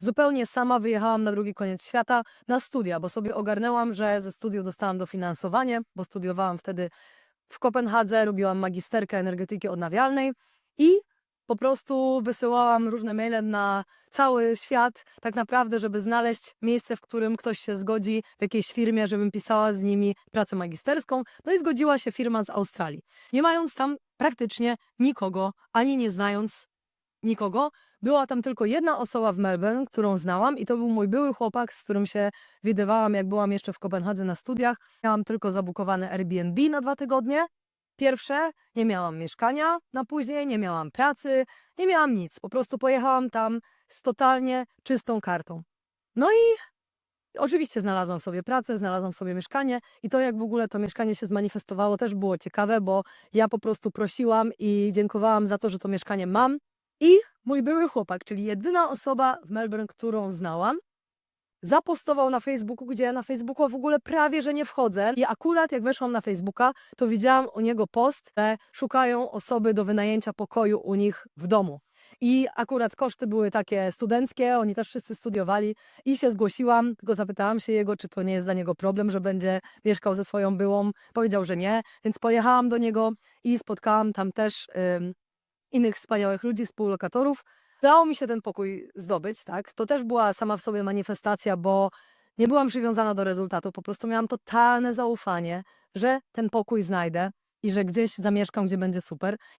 zupełnie sama wyjechałam na drugi koniec świata na studia, bo sobie ogarnęłam, że ze studiów dostałam dofinansowanie, bo studiowałam wtedy w Kopenhadze, robiłam magisterkę energetyki odnawialnej i po prostu wysyłałam różne maile na cały świat, tak naprawdę, żeby znaleźć miejsce, w którym ktoś się zgodzi w jakiejś firmie, żebym pisała z nimi pracę magisterską. No i zgodziła się firma z Australii. Nie mając tam praktycznie nikogo, ani nie znając nikogo, była tam tylko jedna osoba w Melbourne, którą znałam i to był mój były chłopak, z którym się widywałam, jak byłam jeszcze w Kopenhadze na studiach. Miałam tylko zabukowane Airbnb na dwa tygodnie. Pierwsze, nie miałam mieszkania na później, nie miałam pracy, nie miałam nic. Po prostu pojechałam tam z totalnie czystą kartą. No i oczywiście znalazłam sobie pracę, znalazłam sobie mieszkanie i to, jak w ogóle to mieszkanie się zmanifestowało, też było ciekawe, bo ja po prostu prosiłam i dziękowałam za to, że to mieszkanie mam. I mój były chłopak, czyli jedyna osoba w Melbourne, którą znałam, zapostował na Facebooku, gdzie ja na Facebooku w ogóle prawie, że nie wchodzę. I akurat jak weszłam na Facebooka, to widziałam u niego post, że szukają osoby do wynajęcia pokoju u nich w domu. I akurat koszty były takie studenckie, oni też wszyscy studiowali i się zgłosiłam, tylko zapytałam się jego, czy to nie jest dla niego problem, że będzie mieszkał ze swoją byłą. Powiedział, że nie, więc pojechałam do niego i spotkałam tam też innych wspaniałych ludzi, współlokatorów. Udało mi się ten pokój zdobyć, tak? To też była sama w sobie manifestacja, bo nie byłam przywiązana do rezultatu, po prostu miałam totalne zaufanie, że ten pokój znajdę i że gdzieś zamieszkam, gdzie będzie super.